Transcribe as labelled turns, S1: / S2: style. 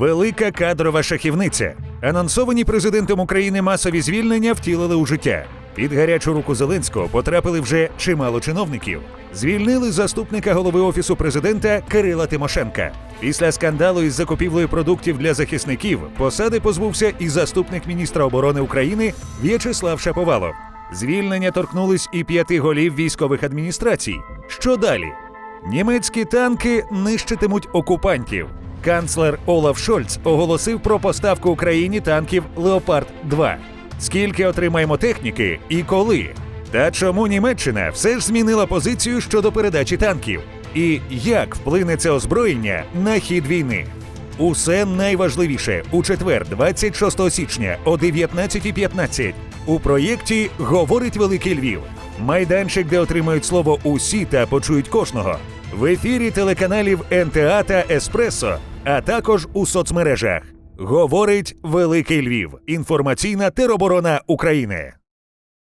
S1: Велика кадрова шахівниця. Анонсовані президентом України масові звільнення втілили у життя. Під гарячу руку Зеленського потрапили вже чимало чиновників. Звільнили заступника голови офісу президента Кирила Тимошенка. Після скандалу із закупівлею продуктів для захисників посади позбувся і заступник міністра оборони України В'ячеслав Шаповалов. Звільнення торкнулись і п'яти голів військових адміністрацій. Що далі? Німецькі танки нищитимуть окупантів. Канцлер Олаф Шольц оголосив про поставку Україні танків Леопард 2 Скільки отримаємо техніки і коли? Та чому Німеччина все ж змінила позицію щодо передачі танків? І як вплине це озброєння на хід війни? Усе найважливіше у четвер, 26 січня о 19.15 у проєкті Говорить Великий Львів. Майданчик, де отримають слово усі та почують кожного. В ефірі телеканалів НТА та Еспресо, а також у соцмережах. Говорить Великий Львів. Інформаційна тероборона України.